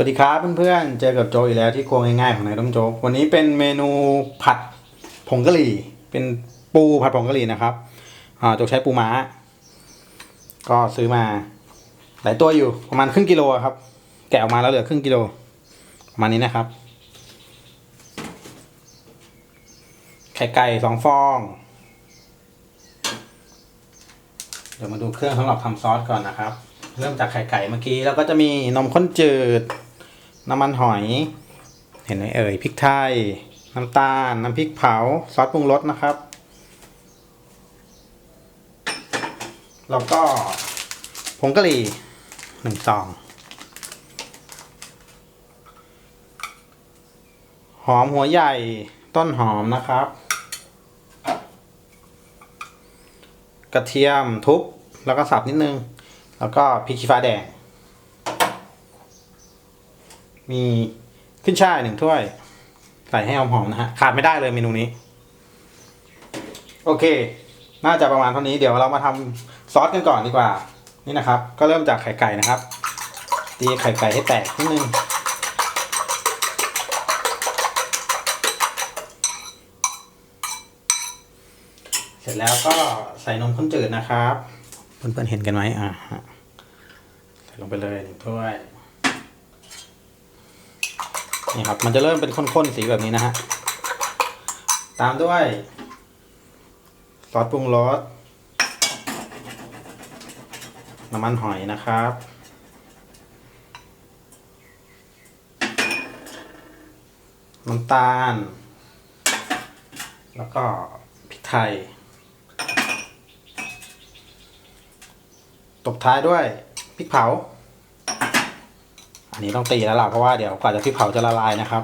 สวัสดีครับเพื่อนๆ เจอกับโจอีกแล้วที่ครัวง่ายๆของนายต้มโจ๊กวันนี้เป็นเมนูผัดผงกะหรี่ เป็นปูผัดผงกะหรี่นะครับอ่าโจกใช้ปูม้า ก็ซื้อมาหลายตัวอยู่ประมาณครึ่งกิโลครับ แกะออกมาแล้วเหลือครึ่งกิโลประมาณนี้นะครับ ไข่ไก่สองฟอง เดี๋ยวมาดูเครื่องสำหรับทำซอสก่อนนะครับ เริ่มจากไข่ไก่เมื่อกี้แล้วก็จะมีนมข้นจืด น้ำมันหอย เห็นไหมเอ่ยพริกไทย น้ำตาล น้ำพริกเผา ซอสปรุงรสนะครับ แล้วก็ผงกะหรี่หนึ่งซอง หอมหัวใหญ่ต้นหอมนะครับ กระเทียมทุบแล้วก็สับนิดนึง แล้วก็พริกชี้ฟ้าแดง มีขึ้นช่ายหนึ่งถ้วย ใส่ให้หอมๆนะฮะ ขาดไม่ได้เลยเมนูนี้ โอเค น่าจะประมาณเท่านี้เดี๋ยวเรามาทำซอสกันก่อนดีกว่า นี่นะครับ ก็เริ่มจากไข่ไก่นะครับ ตีไข่ไก่ให้แตกนิดนึงเสร็จแล้วก็ใส่นมข้นจืดนะครับ เพื่อนๆเห็นกันไหมอ่าใส่ลงไปเลยหนึ่งถ้วย นี่ครับ มันจะเริ่มเป็นข้นๆสีแบบนี้นะฮะ ตามด้วย ซอสปรุงรสน้ำมันหอยนะครับ น้ำตาล แล้วก็พริกไทย ตบท้ายด้วยพริกเผา อันนี้ต้องตีแล้วล่ะเพราะว่าเดี๋ยวกว่าจะพริกเผาจะละลายนะครับ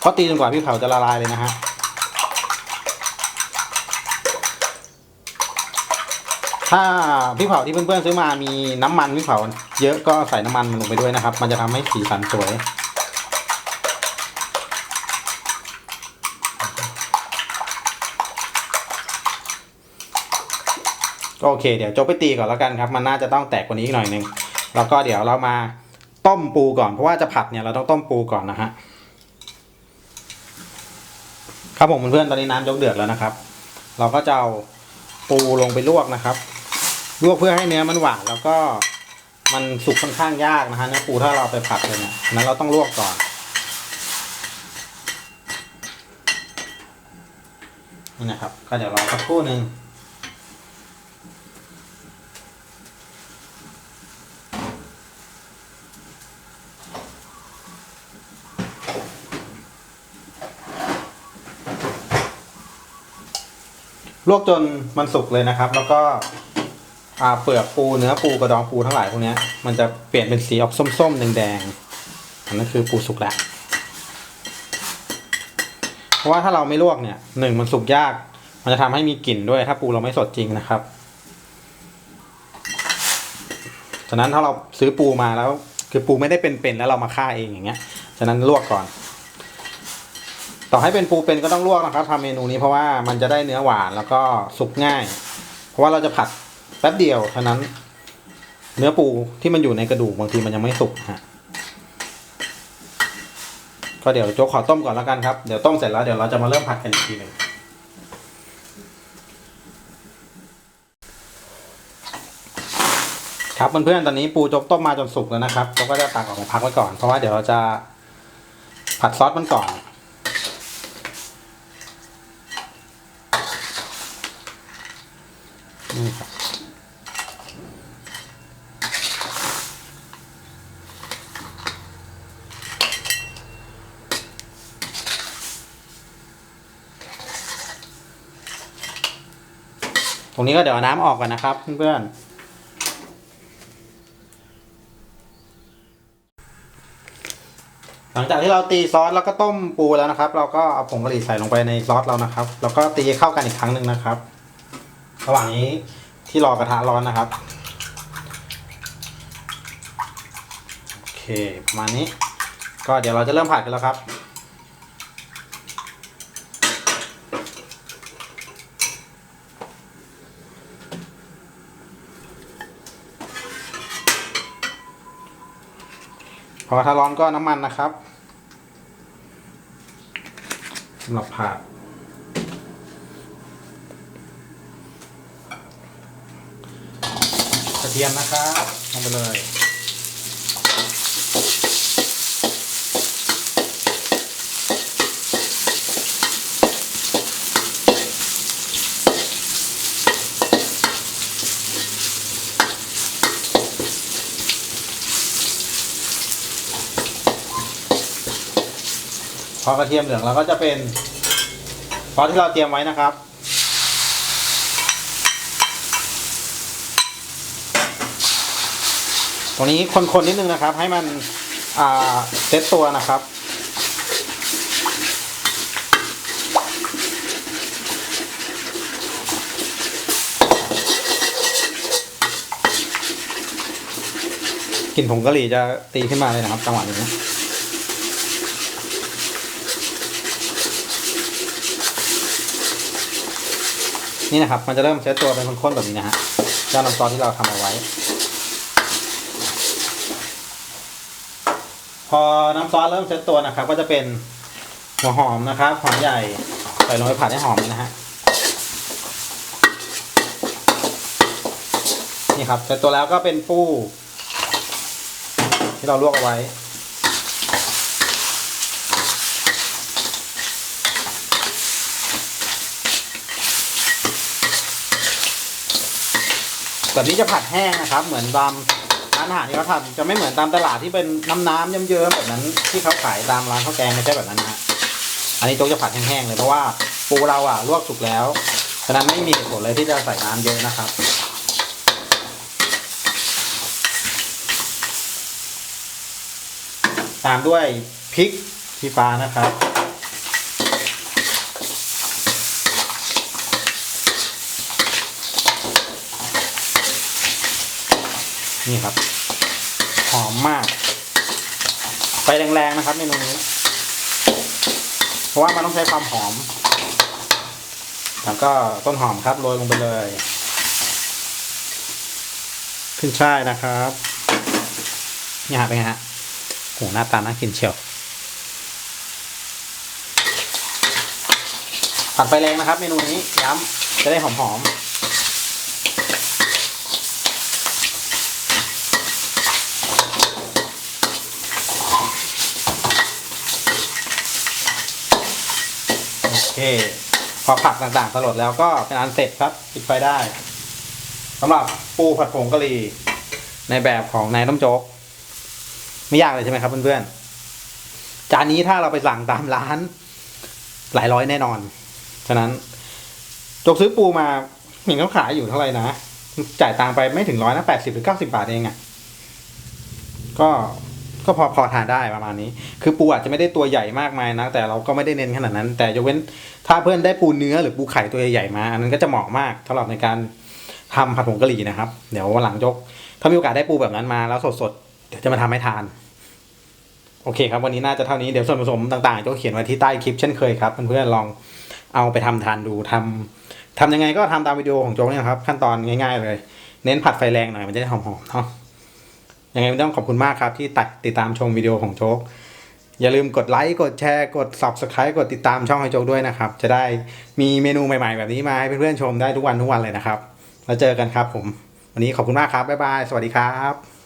เพราะตีจนกว่าพริกเผาจะละลายเลยนะฮะถ้าพริกเผาที่เพื่อนๆซื้อมามีน้ำมันพริกเผาเยอะก็ใส่น้ำมันมันลงไปด้วยนะครับ มันจะทำให้สีสันสวย โอเค เดี๋ยวโจ๊กไปตีก่อนแล้วกันครับ มันน่าจะต้องแตกกว่านี้อีกหน่อยหนึง แล้วก็เดี๋ยวเรามาต้มปูก่อน เพราะว่าจะผัดเนี่ยเราต้องต้มปูก่อนนะฮะ ครับผมเพื่อนๆ ตอนนี้น้ำยกเดือดแล้วนะครับ เราก็จะเอาปูลงไปลวกนะครับ ลวกเพื่อให้เนื้อมันหวานแล้วก็มันสุกค่อนข้างยากนะฮะเนื้อปูถ้าเราไปผัดเลยเนี่ยนั้นเราต้องลวกก่อนนี่นะครับ ก็เดี๋ยวรอสักครู่หนึ่ง ลวกจนมันสุกเลยนะครับ แล้วก็เปลือกปูเนื้อปูกระดองปูทั้งหลายพวกนี้มันจะเปลี่ยนเป็นสีออกส้มๆแดงๆอันนั้นคือปูสุกแล้วเพราะว่าถ้าเราไม่ลวกเนี่ยหนึ่งมันสุกยาก มันจะทำให้มีกลิ่นด้วยถ้าปูเราไม่สดจริงนะครับฉะนั้นถ้าเราซื้อปูมาแล้ว คือปูไม่ได้เป็นๆแล้วเรามาฆ่าเองอย่างเงี้ยฉะนั้นลวกก่อน ต่อให้เป็นปูเป็นก็ต้องลวกนะครับทำเมนูนี้เพราะว่ามันจะได้เนื้อหวานแล้วก็สุกง่าย เพราะว่าเราจะผัดแป๊บเดียวเท่านั้น เนื้อปูที่มันอยู่ในกระดูกบางทีมันยังไม่สุกฮะก็เดี๋ยวโจ๊กขอต้มก่อนแล้วกันครับ เดี๋ยวต้มเสร็จแล้วเดี๋ยวเราจะมาเริ่มผัดกันอีกทีหนึ่งครับเพื่อนๆตอนนี้ปูโจ๊กต้มมาจนสุกแล้วนะครับโจ๊กก็จะตักออกมาพักไว้ก่อน เพราะว่าเดี๋ยวเราจะผัดซอสมันก่อน รงนี้ก็เดี๋ยวน้ำออกก่อนนะครับเพื่อนๆหลังจากที่เราตีซอสแล้วก็ต้มปูแล้วนะครับ เราก็เอาผงกะหรี่ใส่ลงไปในซอสเรานะครับ แล้วก็ตีเข้ากันอีกครั้งหนึ่งนะครับ ระหว่างนี้ที่รอกระทะร้อนนะครับโอเคประมาณนี้ ก็เดี๋ยวเราจะเริ่มผัดกันแล้วครับ อกระทะร้อนก็น้ำมันนะครับสำหรับผัดกระเทียมนะครับลงไปเลย พอกระเทียมเหลืองเราก็จะเป็นซอสที่เราเตรียมไว้นะครับ ตรงนี้คนๆนิดนึงนะครับ ให้มันเซตตัวนะครับกลิ่นผงกะหรี่จะตีขึ้นมาเลยนะครับจังหวะนี้ นี่นะครับ มันจะเริ่มเซตตัวเป็นข้นๆแบบนี้นะฮะเจ้าน้ำซอสที่เราทำเอาไว้ พอน้ำซอสเริ่มเซตตัวนะครับ ก็จะเป็นหัวหอมนะครับหอมใหญ่ใส่ลงไปผัดให้หอมนะฮะนี่ครับเสร็จตัวแล้วก็เป็นปูที่เราลวกเอาไว้ แบบนี้จะผัดแห้งนะครับ เหมือนตามร้านอาหารที่เขาทำจะไม่เหมือนตามตลาดที่เป็นน้ำน้ำๆเยิ้มๆแบบนั้นที่เขาขายตามร้านข้าวแกงไม่ใช่แบบนั้นนะฮะอันนี้โจ๊กจะผัดแห้งๆเลยเพราะว่าปูเราอะลวกสุกแล้วฉะนั้นไม่มีผลเลยที่จะใส่น้ำเยอะนะครับตามด้วยพริกชี้ฟ้านะครับ นี่ครับ หอมมาก ไฟแรงๆนะครับเมนูนี้ เพราะว่ามันต้องใช้ความหอม แล้วก็ต้นหอมครับโรยลงไปเลย ขึ้นช่ายนะครับนี่ฮะเป็นไงฮะโหหน้าตาน่ากินเชียวผัดไฟแรงนะครับ เมนูนี้ย้ำจะได้หอมๆ เคพอผักต่างๆสลดแล้วก็เป็นอันเสร็จครับปิดไฟได้สำหรับปูผัดผงกะหรี่ในแบบของนายต้มโจ๊กไม่ยากเลยใช่ไหมครับเพื่อนๆจานนี้ถ้าเราไปสั่งตามร้าน หลายร้อยแน่นอน ฉะนั้นจกซื้อปูมาเห็นเขาขายอยู่เท่าไหร่นะ จ่ายตังไปไม่ถึงร้อยนะแปดสิบหรือเก้าสิบาทเองอะ่ะ ก็ ก็พอพอทานได้ประมาณนี้ คือปูอาจจะไม่ได้ตัวใหญ่มากมายนะแต่เราก็ไม่ได้เน้นขนาดนั้น แต่ยกเว้นถ้าเพื่อนได้ปูเนื้อหรือปูไข่ตัวใหญ่ๆมา อันนั้นก็จะเหมาะมากสำหรับในการทำผัดผงกะหรี่นะครับ เดี๋ยววันหลังยก ถ้ามีโอกาสได้ปูแบบนั้นมาแล้วสดๆ เดี๋ยวจะมาทำให้ทาน โอเคครับ วันนี้น่าจะเท่านี้ เดี๋ยวส่วนผสมต่างๆจะเขียนไว้ที่ใต้คลิปเช่นเคยครับ เพื่อนๆลองเอาไปทำทานดูทำทำยังไงก็ทำตามวิดีโอของโจ๊กเนี่ยนะครับ ขั้นตอนง่ายๆเลย เน้นผัดไฟแรงหน่อยมันจะได้หอมๆเนาะ ยังไงต้องขอบคุณมากครับที่ตัดติดตามชมวิดีโอของโจ๊ก อย่าลืมกดไลค์กดแชร์กด subscribe กดติดตามช่องให้โจ๊กด้วยนะครับ จะได้มีเมนูใหม่ ๆ แบบนี้มาให้เพื่อนๆชมได้ทุกวันทุกวันเลยนะครับ แล้วเจอกันครับผม วันนี้ขอบคุณมากครับบ๊ายบายสวัสดีครับ